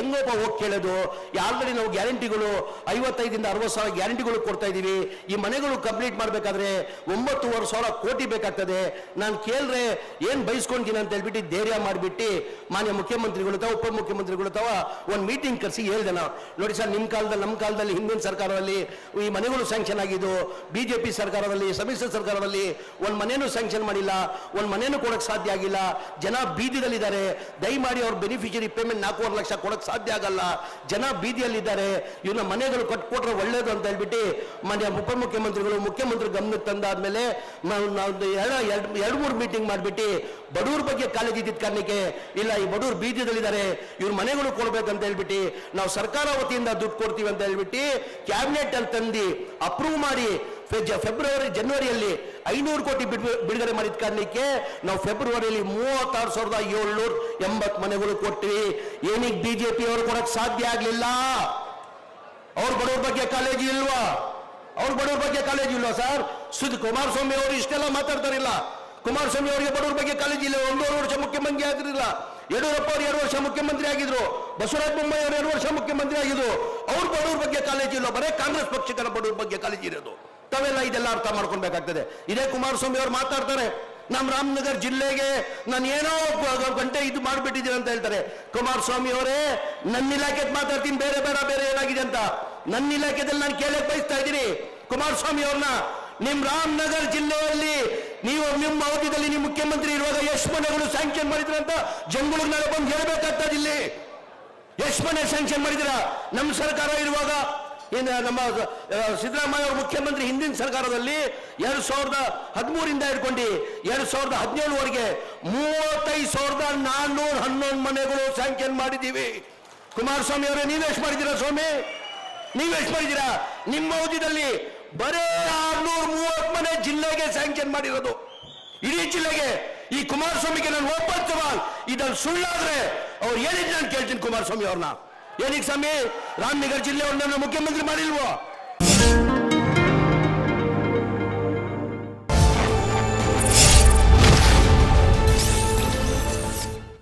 ಹೆಂಗೋಪ ಹೋಗಿ ಕೇಳೋದು ಆಲ್ರೆಡಿ ನಾವು ಗ್ಯಾರಂಟಿಗಳು, ಐವತ್ತೈದಿಂದ ಅರವತ್ತು ಸಾವಿರ ಗ್ಯಾರಂಟಿಗಳು ಕೊಡ್ತಾ ಇದ್ದೀವಿ ಈ ಮನೆಗಳು ಕಂಪ್ಲೀಟ್ ಮಾಡಬೇಕಾದ್ರೆ ಒಂಬತ್ತುವರೆ ಸಾವಿರ ಕೋಟಿ ಬೇಕಾಗ್ತದೆ. ನಾನು ಕೇಳ್ರೆ ಏನು ಬೈಸ್ಕೊಂತೀನಿ ಅಂತ ಹೇಳ್ಬಿಟ್ಟು ಧೈರ್ಯ ಮಾಡಿಬಿಟ್ಟು ಮಾನ್ಯ ಮುಖ್ಯಮಂತ್ರಿಗಳು ತಾವ ಉಪಮುಖ್ಯಮಂತ್ರಿಗಳು ತಾವ ಒಂದು ಮೀಟಿಂಗ್ ಕರೆಸಿ ಹೇಳ್ದೆ ನಾವು. ನೋಡಿ ಸರ್ ನಿಮ್ಮ ಕಾಲದಲ್ಲಿ ನಮ್ಮ ಕಾಲದಲ್ಲಿ ಹಿಂದಿನ ಸರ್ಕಾರದಲ್ಲಿ ಈ ಮನೆಗಳು ಸ್ಯಾಂಕ್ಷನ್ ಆಗಿದ್ದು ಬಿ ಜೆ ಪಿ ಸರ್ಕಾರದಲ್ಲಿ, ಸಮ್ಮಿಶ್ರ ಸರ್ಕಾರದಲ್ಲಿ ಒಂದು ಮನೇನು ಸ್ಯಾಂಕ್ಷನ್ ಮಾಡಿಲ್ಲ, ಒಂದು ಮನೇನು ಕೊಡೋಕ್ಕೆ ಸಾಧ್ಯ ಆಗಿಲ್ಲ. ಜನ ಬೀದಿದಲ್ಲಿದ್ದಾರೆ. ದಯಮಾಡಿ ಅವ್ರ ಬೆನಿಫಿಷರಿ ಪೇಮೆಂಟ್ ನಾಲ್ಕೂವರೆ ಲಕ್ಷ ಕೊಡಕ್ ಸಾಧ್ಯ ಆಗಲ್ಲ. ಜನ ಬೀದಿಯಲ್ಲಿದ್ದಾರೆ. ಇವನ್ನ ಮನೆಗಳು ಕಟ್ಕೊಟ್ರೆ ಒಳ್ಳೇದು ಅಂತ ಹೇಳ್ಬಿಟ್ಟು ಮನೆಯ ಉಪಮುಖ್ಯಮಂತ್ರಿಗಳು ಮುಖ್ಯಮಂತ್ರಿ ಗಮನಕ್ಕೆ ತಂದಾದ್ಮೇಲೆ ನಾವು ಎರಡು ಎರಡು ಮೂರು ಮೀಟಿಂಗ್ ಮಾಡಿಬಿಟ್ಟು ಬಡವ್ರ ಬಗ್ಗೆ ಕಾಳಜಿ ಇದ್ದಿದ್ದ ಕಾರಣಕ್ಕೆ ಇಲ್ಲ, ಈ ಬಡವ್ರು ಬೀದಿದಲ್ಲಿದ್ದಾರೆ ಇವ್ರ ಮನೆಗಳು ಕೊಡ್ಬೇಕಂತ ಹೇಳ್ಬಿಟ್ಟು ನಾವು ಸರ್ಕಾರ ವತಿಯಿಂದ ದುಡ್ಡು ಕೊಡ್ತೀವಿ ಅಂತ ಹೇಳ್ಬಿಟ್ಟು ಕ್ಯಾಬಿನೆಟ್ ಅಲ್ಲಿ ತಂದು ಅಪ್ರೂವ್ ಮಾಡಿ ಫೆಬ್ರವರಿ ಜನವರಿಯಲ್ಲಿ ಐನೂರು ಕೋಟಿ ಬಿಡ್- ಬಿಡುಗಡೆ ಮಾಡಿದ ಕಾರಣಕ್ಕೆ ನಾವು ಫೆಬ್ರವರಿಯಲ್ಲಿ ಮೂವತ್ತಾರು ಸಾವಿರದ ಏಳ್ನೂರ ಎಂಬತ್ತು ಮನೆಗಳು ಕೊಟ್ಟಿವಿ ಏನಿಗೆ ಬಿಜೆಪಿ ಅವರು ಕೊಡಕ್ ಸಾಧ್ಯ ಆಗ್ಲಿಲ್ಲ? ಅವ್ರ ಬಡವ್ರ ಬಗ್ಗೆ ಕಾಲೇಜ್ ಇಲ್ವಾ? ಅವ್ರ ಬಡವ್ರ ಬಗ್ಗೆ ಕಾಲೇಜ್ ಇಲ್ವಾ ಸರ್? ಸುದ್ ಕುಮಾರಸ್ವಾಮಿ ಅವರು ಇಷ್ಟೆಲ್ಲ ಮಾತಾಡ್ತಾರಿಲ್ಲ. ಕುಮಾರಸ್ವಾಮಿ ಅವರಿಗೆ ಬಡವ್ರ ಬಗ್ಗೆ ಕಾಲೇಜ್ ಇಲ್ಲ. ಒಂದೂವರೆ ವರ್ಷ ಮುಖ್ಯಮಂತ್ರಿ ಆಗಿರಲಿಲ್ಲ ಯಡಿಯೂರಪ್ಪ ಅವರು ಎರಡು ವರ್ಷ ಮುಖ್ಯಮಂತ್ರಿ ಆಗಿದ್ರು. ಬಸವರಾಜ ಬೊಮ್ಮಾಯಿ ಅವರು ಎರಡು ವರ್ಷ ಮುಖ್ಯಮಂತ್ರಿ ಆಗಿದ್ರು. ಅವ್ರ ಬಡವ್ರ ಬಗ್ಗೆ ಕಾಲೇಜ್ ಇಲ್ಲ. ಬರೇ ಕಾಂಗ್ರೆಸ್ ಪಕ್ಷಗಳ ಬಡವ್ರ ಬಗ್ಗೆ ಕಾಲೇಜು ಇರೋದು. ತಾವೆಲ್ಲ ಇದೆಲ್ಲ ಅರ್ಥ ಮಾಡ್ಕೊಳ್ಬೇಕಾಗ್ತದೆ. ಇದೇ ಕುಮಾರಸ್ವಾಮಿ ಅವರು ಮಾತಾಡ್ತಾರೆ ನಮ್ಮ ರಾಮನಗರ ಜಿಲ್ಲೆಗೆ ನಾನು ಏನೋ ಗಂಟೆ ಇದು ಮಾಡಿಬಿಟ್ಟಿದ್ದೀನಿ ಅಂತ ಹೇಳ್ತಾರೆ. ಕುಮಾರಸ್ವಾಮಿ ಅವರೇ ನನ್ನ ಇಲಾಖೆ ಮಾತಾಡ್ತೀನಿ, ಬೇರೆ ಬೇರೆ ಬೇರೆ ಏನಾಗಿದೆ ಅಂತ. ನನ್ನ ಇಲಾಖೆದಲ್ಲಿ ನಾನು ಕೇಳಕ್ ಬಯಸ್ತಾ ಇದ್ದೀನಿ. ಕುಮಾರಸ್ವಾಮಿ ಅವ್ರನ್ನ ನಿಮ್ ರಾಮನಗರ ಜಿಲ್ಲೆಯಲ್ಲಿ ನೀವು ನಿಮ್ಮ ಅವಧಿಯಲ್ಲಿ ನೀವು ಮುಖ್ಯಮಂತ್ರಿ ಇರುವಾಗ ಯಶ್ ಮನೆಗಳು ಸ್ಯಾಂಕ್ಷನ್ ಮಾಡಿದ್ರ ಅಂತ ಜಂಗುಳಿಗೆ ನಾಳೆ ಬಂದು ಹೇಳ್ಬೇಕಾಗ್ತದೆ ಇಲ್ಲಿ. ಯಶ್ ಮನೆ ಸ್ಯಾಂಕ್ಷನ್ ಮಾಡಿದಿರ ನಮ್ಮ ಸರ್ಕಾರ ಇರುವಾಗ ಇನ್ನು ನಮ್ಮ ಸಿದ್ದರಾಮಯ್ಯ ಅವರು ಮುಖ್ಯಮಂತ್ರಿ ಹಿಂದಿನ ಸರ್ಕಾರದಲ್ಲಿ ಎರಡು ಸಾವಿರದ ಹದಿಮೂರಿಂದ ಹಿಡ್ಕೊಂಡು ಎರಡು ಸಾವಿರದ ಹದಿನೇಳುವರೆಗೆ ಮೂವತ್ತೈದು ಸಾವಿರದ ನಾನ್ನೂರ ಹನ್ನೊಂದು ಮನೆಗಳು ಸ್ಯಾಂಕ್ಷನ್ ಮಾಡಿದ್ದೀವಿ. ಕುಮಾರಸ್ವಾಮಿ ಅವರೇ ನೀವೆಷ್ಟು ಮಾಡಿದ್ದೀರಾ ಸ್ವಾಮಿ? ನೀವೆಷ್ಟು ಮಾಡಿದ್ದೀರಾ? ನಿಮ್ಮ ಅವಧಿಯಲ್ಲಿ ಬರೇ ಆರ್ನೂರ ಮೂವತ್ತು ಮನೆ ಜಿಲ್ಲೆಗೆ ಸ್ಯಾಂಕ್ಷನ್ ಮಾಡಿರೋದು. ಇಡೀ ಜಿಲ್ಲೆಗೆ. ಈ ಕುಮಾರಸ್ವಾಮಿಗೆ ನಾನು ಒಪ್ಪತ್ತು ಸವಾಲ್. ಸುಳ್ಳಾದರೆ ಸುಳ್ಳಾದ್ರೆ ಅವ್ರು ಹೇಳಿದ್ ನಾನು ಕೇಳ್ತೀನಿ ಕುಮಾರಸ್ವಾಮಿ ಅವ್ರನ್ನ. ಏನಕ್ಕೆ ಸ್ವಾಮಿ ರಾಮನಗರ ಜಿಲ್ಲೆ ಅವ್ರನ್ನ ಮುಖ್ಯಮಂತ್ರಿ ಮಾಡಿಲ್ವೋ